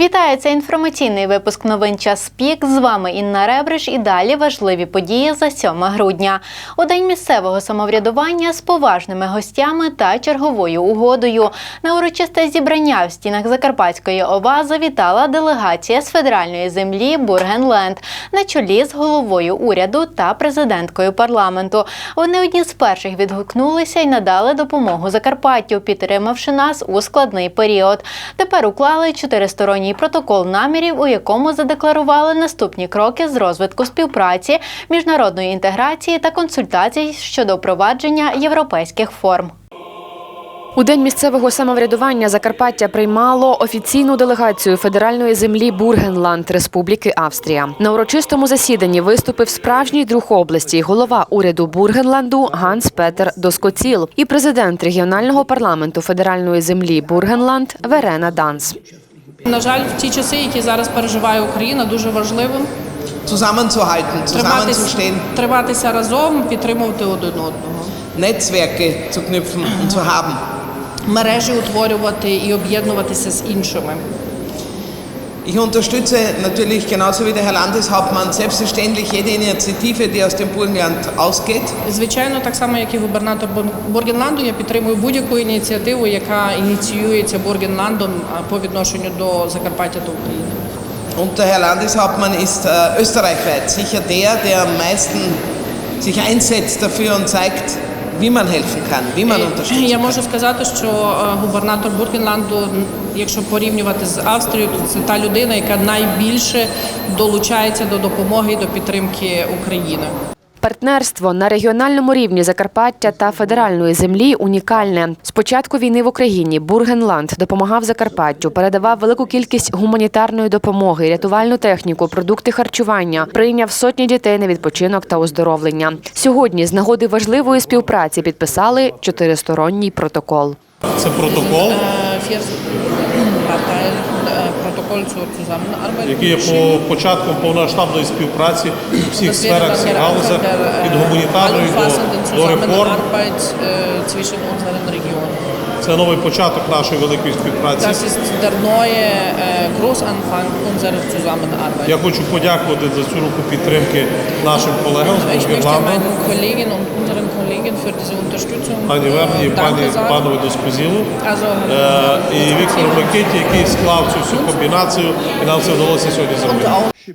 Вітаю, це інформаційний випуск новин час пік. З вами Інна Ребриш і далі важливі події за 7 грудня. У день місцевого самоврядування з поважними гостями та черговою угодою. На урочисте зібрання в стінах Закарпатської ОВА завітала делегація з федеральної землі Бургенленд на чолі з головою уряду та президенткою парламенту. Вони одні з перших відгукнулися і надали допомогу Закарпаттю, підтримавши нас у складний період. Тепер уклали чотиристоронній протокол намірів, у якому задекларували наступні кроки з розвитку співпраці, міжнародної інтеграції та консультацій щодо впровадження європейських форм. У день місцевого самоврядування Закарпаття приймало офіційну делегацію федеральної землі Бургенланд Республіки Австрія. На урочистому засіданні виступив справжній друг області, голова уряду Бургенланду Ганс Петер Доскоціл і президент регіонального парламенту федеральної землі Бургенланд Верена Данс. На жаль, в ті часи, які зараз переживає Україна, дуже важливим zusammenzuhalten, zusammenzustehen, триматися разом, підтримувати один одного, Netzwerke zu knüpfen und zu haben. мережі утворювати і об'єднуватися з іншими. Ich unterstütze natürlich genauso wie der Herr Landeshauptmann selbstverständlich jede Initiative, die aus dem Burgenland ausgeht. Звичайно, так само, як і губернатор Бур- Бургенланду, я підтримую будь-яку ініціативу, яка ініціюється Бургенландом а, по відношенню до Закарпаття та України. Und der Herr Landeshauptmann ist äh, österreichweit sicher der, der am meisten sich einsetzt dafür und zeigt, wie man helfen kann, wie man Е, unterstützen Я kann. можу сказати, що е, губернатор Бургенланду, м, якщо порівнювати з Австрією, то це та людина, яка найбільше долучається до допомоги і до підтримки України. Партнерство на регіональному рівні Закарпаття та федеральної землі унікальне. З початку війни в Україні Бургенланд допомагав Закарпаттю, передавав велику кількість гуманітарної допомоги, рятувальну техніку, продукти харчування, прийняв сотні дітей на відпочинок та оздоровлення. Сьогодні з нагоди важливої співпраці підписали чотиристоронній протокол. Це протокол, Protokoll zur Zusammenarbeit. який є по початку повноштабної співпраці у всіх сферах, всіх галузях, від гуманітарної до, до реформ. Це новий початок нашої великої співпраці. Das ist der neue Großanfang unserer Zusammenarbeit. Я хочу подякувати за цю руку підтримки нашим колегам з möchte Kolleginnen und unseren Kollegen für diese Unterstützung пані Верні пані панові Доспозілу е, і Віктору Микиті, який склав цю всю комбінацію, і нам це вдалося сьогодні зробити.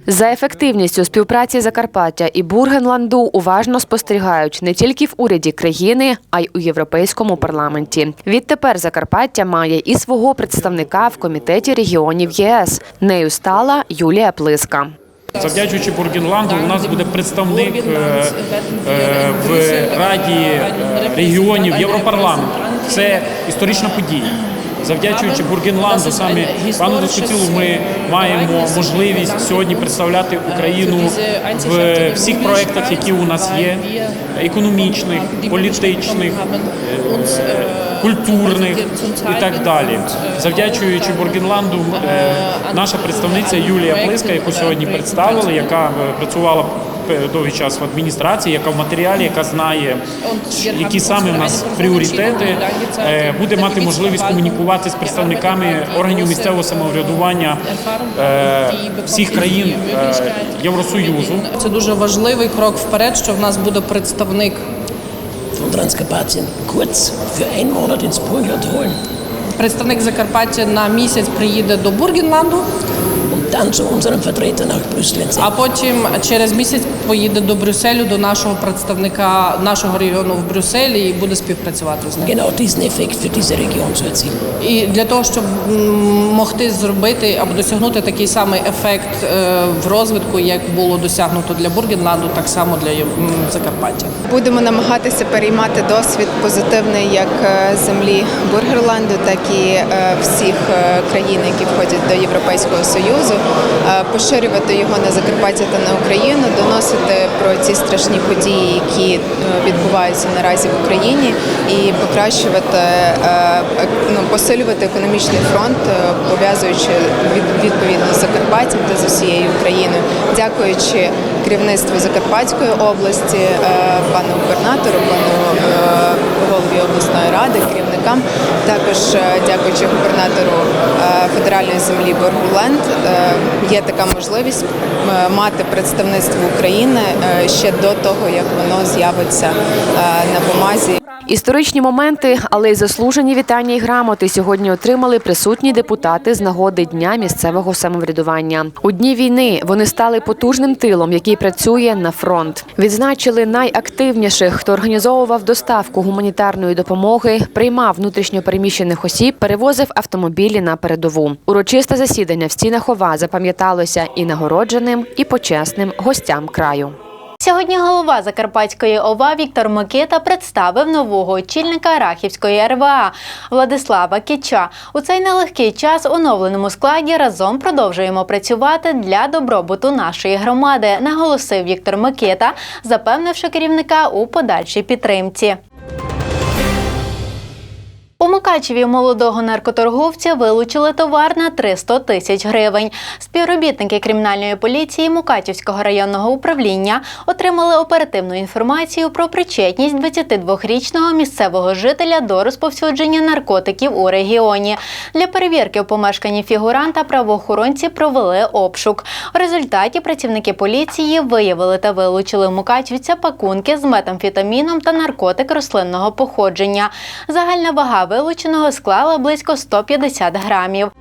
За ефективністю співпраці Закарпаття і Бургенланду уважно спостерігають не тільки в уряді країни, а й у європейському парламенті. Відтепер Закарпаття має і свого представника в комітеті регіонів ЄС. Нею стала Юлія Плиска. Завдячуючи Бургенланду, у нас буде представник е, е, в Раді е, регіонів Європарламенту. Це історична подія. Завдячуючи Бургенланду, саме пану Доскоцілу, ми маємо можливість сьогодні представляти Україну в всіх проєктах, які у нас є: економічних, політичних, е, культурних і так далі. Завдячуючи Бургенланду, е, наша представниця Юлія Плиска, яку сьогодні представили, яка е, працювала довгий час в адміністрації, яка в матеріалі, яка знає, які саме в нас пріоритети, е, буде мати можливість комунікувати з представниками органів місцевого самоврядування всіх країн Євросоюзу. Це дуже важливий крок вперед, що в нас буде представник von Transkarpatien kurz für einen Monat ins Burgenland holen Представник Закарпаття на місяць приїде до Бургенланду, zu unserem Vertreter а потім через місяць поїде до Брюсселю до нашого представника нашого регіону в Брюсселі і буде співпрацювати з ним. Genau diesen Effekt für diese Region zu erzielen. І для того, щоб могти зробити або досягнути такий самий ефект е, в розвитку, як було досягнуто для Бургенланду, так само для Закарпаття. Будемо намагатися переймати досвід позитивний як е, землі Бургерланду, так і е, всіх країн, які входять до Європейського Союзу, поширювати його на Закарпаття та на Україну, доносити про ці страшні події, які е, відбуваються наразі в Україні, і покращувати, е, ну, посилювати економічний фронт, е, пов'язуючи від- відповідно з Закарпаттям та з усією Україною, дякуючи керівництву Закарпатської області, е, пану губернатору, пану е, голові обласної ради, керівникам. Також е, дякуючи губернатору федеральної землі Боргуленд, є така можливість мати представництво України ще до того, як воно з'явиться на бумазі. Історичні моменти, але й заслужені вітання і грамоти сьогодні отримали присутні депутати з нагоди дня місцевого самоврядування. У дні війни вони стали потужним тилом, який працює на фронт. Відзначили найактивніших, хто організовував доставку гуманітарної допомоги, приймав внутрішньопереміщених осіб, перевозив автомобілі на передову. Урочисте засідання в стінах ОВА запам'яталося і нагородженим, і почесним гостям краю. Сьогодні голова Закарпатської ОВА Віктор Микита представив нового очільника Рахівської РВА Владислава Кіча. У цей нелегкий час у новленому складі разом продовжуємо працювати для добробуту нашої громади, наголосив Віктор Микита, запевнивши керівника у подальшій підтримці. Мукачеві молодого наркоторговця вилучили товар на 300 тисяч гривень. Співробітники кримінальної поліції Мукачівського районного управління отримали оперативну інформацію про причетність 22-річного місцевого жителя до розповсюдження наркотиків у регіоні. Для перевірки у помешканні фігуранта правоохоронці провели обшук. У результаті працівники поліції виявили та вилучили Мукачівця пакунки з метамфетаміном та наркотик рослинного походження. Загальна вага вилученого склала близько 150 грамів.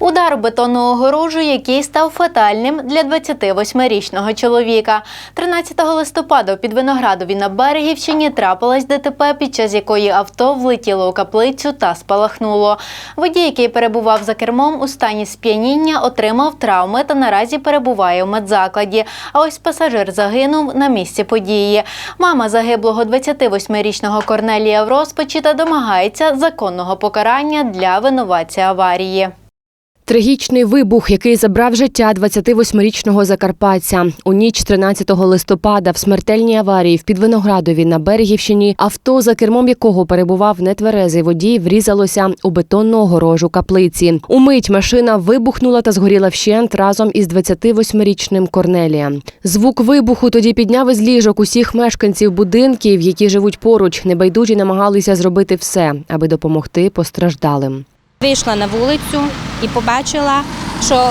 Удар у бетонну огорожу, який став фатальним для 28-річного чоловіка. 13 листопада у Підвиноградові на Берегівщині трапилась ДТП, під час якої авто влетіло у каплицю та спалахнуло. Водій, який перебував за кермом у стані сп'яніння, отримав травми та наразі перебуває у медзакладі. А ось пасажир загинув на місці події. Мама загиблого 28-річного Корнелія в розпачі та домагається законного покарання для винуватця аварії. Трагічний вибух, який забрав життя 28-річного закарпатця. У ніч 13 листопада в смертельній аварії в Підвиноградові на Берегівщині авто, за кермом якого перебував нетверезий водій, врізалося у бетонну огорожу каплиці. Умить машина вибухнула та згоріла вщент разом із 28-річним Корнелія. Звук вибуху тоді підняв із ліжок усіх мешканців будинків, які живуть поруч. Небайдужі намагалися зробити все, аби допомогти постраждалим. Вийшла на вулицю і побачила, що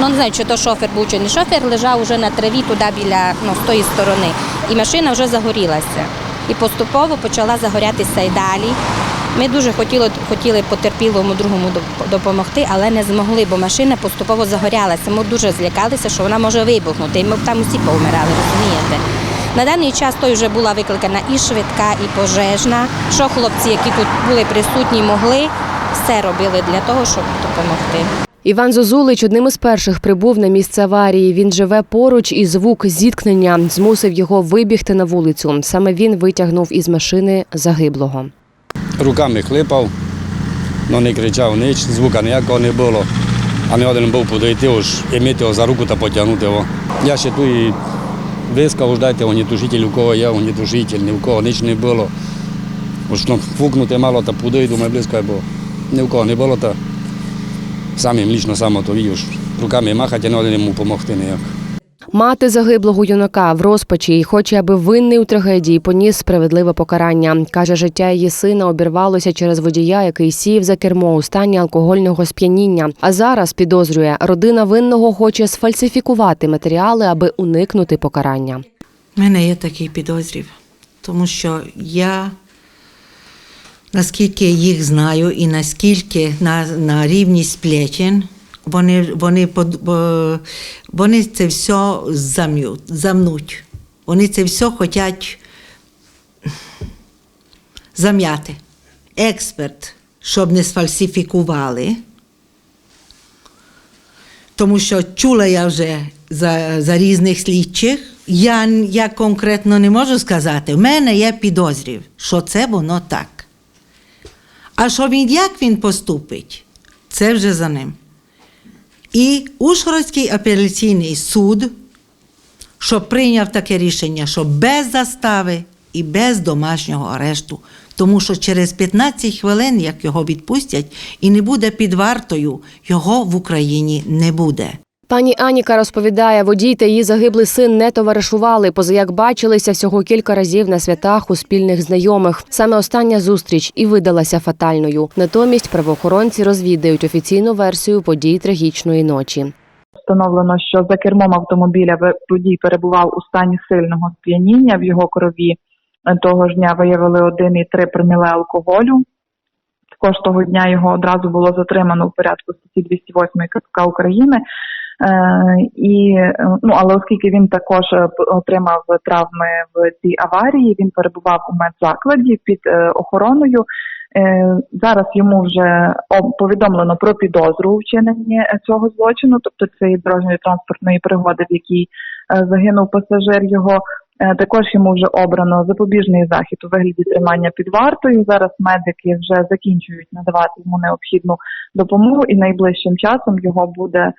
ну не знаю, чи то шофер був, чи не шофер, лежав уже на траві туди біля ну, з тої сторони. І машина вже загорілася. І поступово почала загорятися і далі. Ми дуже хотіли, хотіли потерпілому другому допомогти, але не змогли, бо машина поступово загорялася. Ми дуже злякалися, що вона може вибухнути. І ми там усі повмирали, розумієте? На даний час той вже була викликана і швидка, і пожежна. Що хлопці, які тут були присутні, могли, все робили для того, щоб допомогти. Іван Зозулич одним із перших прибув на місце аварії. Він живе поруч і звук зіткнення змусив його вибігти на вулицю. Саме він витягнув із машини загиблого. Руками хлипав, але не кричав ніч, звука ніякого не було. А не один був подойти, уж іміти його за руку та потягнути його. Я ще тут і вискав, дайте огнітушитель, у кого є огнітушитель, ні в кого ніч не було. Уж ну, фукнути мало та подойду, думаю, близько, бо ні в кого не було, та сам їм лічно само то видів, руками махати, а не один йому допомогти ніяк. Мати загиблого юнака в розпачі і хоче, аби винний у трагедії поніс справедливе покарання. Каже, життя її сина обірвалося через водія, який сів за кермо у стані алкогольного сп'яніння. А зараз підозрює, родина винного хоче сфальсифікувати матеріали, аби уникнути покарання. У мене є такий підозрів, тому що я, наскільки їх знаю, і наскільки на, на рівні сплетен, вони, вони, вони це все зам'ють, замнуть. Вони це все хочуть зам'яти. Експерт, щоб не сфальсифікували, тому що чула я вже за, за різних слідчих. Я, я конкретно не можу сказати. У мене є підозрів, що це воно так. А що він, як він поступить, це вже за ним. І Ужгородський апеляційний суд, що прийняв таке рішення, що без застави і без домашнього арешту, тому що через 15 хвилин, як його відпустять, і не буде під вартою, його в Україні не буде. Пані Аніка розповідає, водій та її загиблий син не товаришували, позаяк бачилися всього кілька разів на святах у спільних знайомих. Саме остання зустріч і видалася фатальною. Натомість правоохоронці розвідають офіційну версію подій трагічної ночі. Встановлено, що за кермом автомобіля водій перебував у стані сильного сп'яніння. В його крові е, того ж дня виявили 1,3 проміле алкоголю. Також того дня його одразу було затримано у порядку статті 208 КПК України. Е, і е, ну але оскільки він також е, отримав травми в цій аварії, він перебував у медзакладі під охороною. Зараз йому вже повідомлено про підозру е, цього злочину, тобто цієї дорожньої транспортної пригоди, в якій загинув пасажир його. Також йому вже обрано запобіжний захід у вигляді тримання під вартою. Зараз медики вже закінчують надавати йому необхідну допомогу, і найближчим часом його буде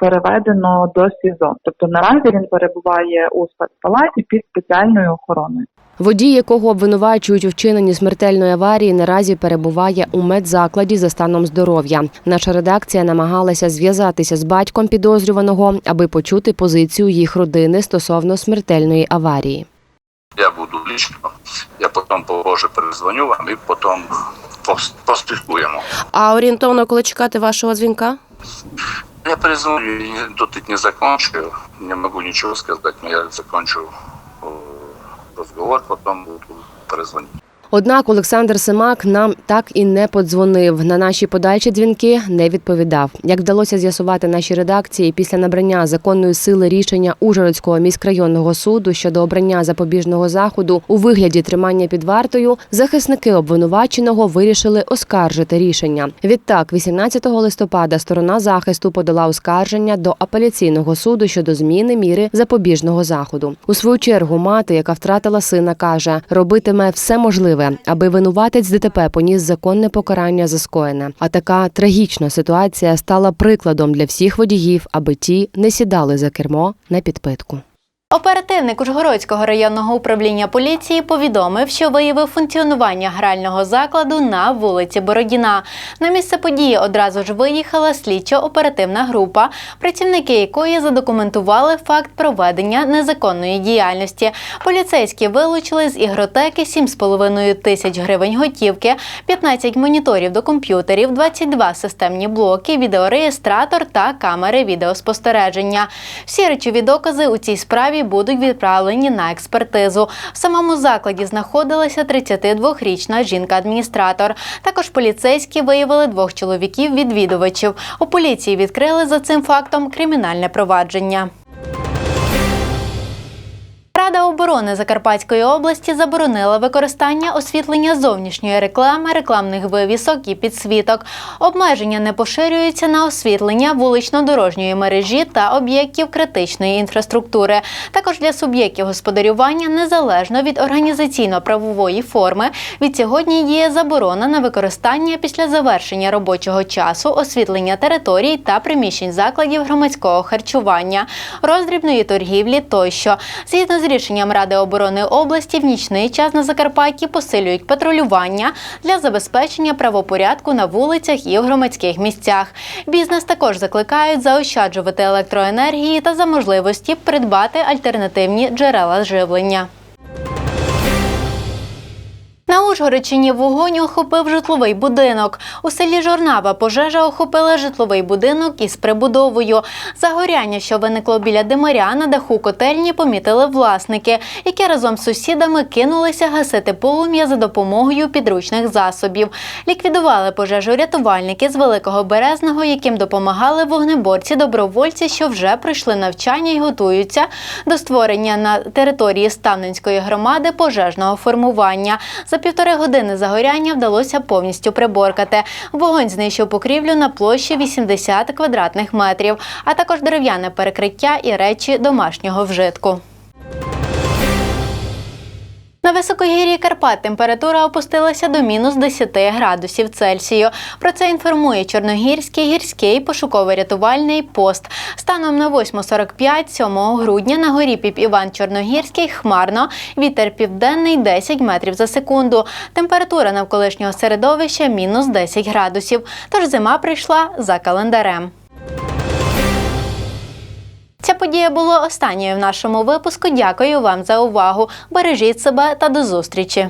переведено до СІЗО. Тобто наразі він перебуває у спецпалаті під спеціальною охороною. Водій, якого обвинувачують у вчиненні смертельної аварії, наразі перебуває у медзакладі за станом здоров'я. Наша редакція намагалася зв'язатися з батьком підозрюваного, аби почути позицію їх родини стосовно смертельної аварії. Я буду лично, я потім позже перезвоню вам і потім пос- поспілкуємо. А орієнтовно, коли чекати вашого дзвінка? Я я тут не закончу, не могу ничего сказать, но я закончу э, разговор, потом буду перезвонить. Однак Олександр Семак нам так і не подзвонив. На наші подальші дзвінки не відповідав. Як вдалося з'ясувати нашій редакції, після набрання законної сили рішення Ужгородського міськрайонного суду щодо обрання запобіжного заходу у вигляді тримання під вартою, захисники обвинуваченого вирішили оскаржити рішення. Відтак, 18 листопада, сторона захисту подала оскарження до апеляційного суду щодо зміни міри запобіжного заходу. У свою чергу мати, яка втратила сина, каже, робитиме все можливе, аби винуватець ДТП поніс законне покарання за скоєне. А така трагічна ситуація стала прикладом для всіх водіїв, аби ті не сідали за кермо на підпитку. Оперативник Ужгородського районного управління поліції повідомив, що виявив функціонування грального закладу на вулиці Бородіна. На місце події одразу ж виїхала слідчо-оперативна група, працівники якої задокументували факт проведення незаконної діяльності. Поліцейські вилучили з ігротеки 7,5 тисяч гривень готівки, 15 моніторів до комп'ютерів, 22 системні блоки, відеореєстратор та камери відеоспостереження. Всі речові докази у цій справі будуть відправлені на експертизу. В самому закладі знаходилася 32-річна жінка-адміністратор. Також поліцейські виявили двох чоловіків-відвідувачів. У поліції відкрили за цим фактом кримінальне провадження. Рада оборони Закарпатської області заборонила використання освітлення зовнішньої реклами, рекламних вивісок і підсвіток. Обмеження не поширюються на освітлення вулично-дорожньої мережі та об'єктів критичної інфраструктури. Також для суб'єктів господарювання незалежно від організаційно-правової форми від сьогодні діє заборона на використання після завершення робочого часу освітлення територій та приміщень закладів громадського харчування, роздрібної торгівлі тощо. Згідно з рішенням Ради оборони області, в нічний час на Закарпатті посилюють патрулювання для забезпечення правопорядку на вулицях і в громадських місцях. Бізнес також закликають заощаджувати електроенергії та за можливості придбати альтернативні джерела живлення. На Ужгородщині вогонь охопив житловий будинок. У селі Жорнава пожежа охопила житловий будинок із прибудовою. Загоряння, що виникло біля димаря на даху котельні, помітили власники, які разом з сусідами кинулися гасити полум'я за допомогою підручних засобів. Ліквідували пожежу рятувальники з Великого Березного, яким допомагали вогнеборці-добровольці, що вже пройшли навчання і готуються до створення на території Ставненської громади пожежного формування. За півтори години загоряння вдалося повністю приборкати. Вогонь знищив покрівлю на площі 80 квадратних метрів, а також дерев'яне перекриття і речі домашнього вжитку. На високогір'ї Карпат температура опустилася до мінус 10 градусів Цельсію. Про це інформує Чорногірський гірський пошуково-рятувальний пост. Станом на 8.45 7 грудня на горі Піп Іван Чорногірський хмарно, вітер південний 10 метрів за секунду. Температура навколишнього середовища мінус 10 градусів. Тож зима прийшла за календарем. Подія була останньою в нашому випуску. Дякую вам за увагу. Бережіть себе та до зустрічі.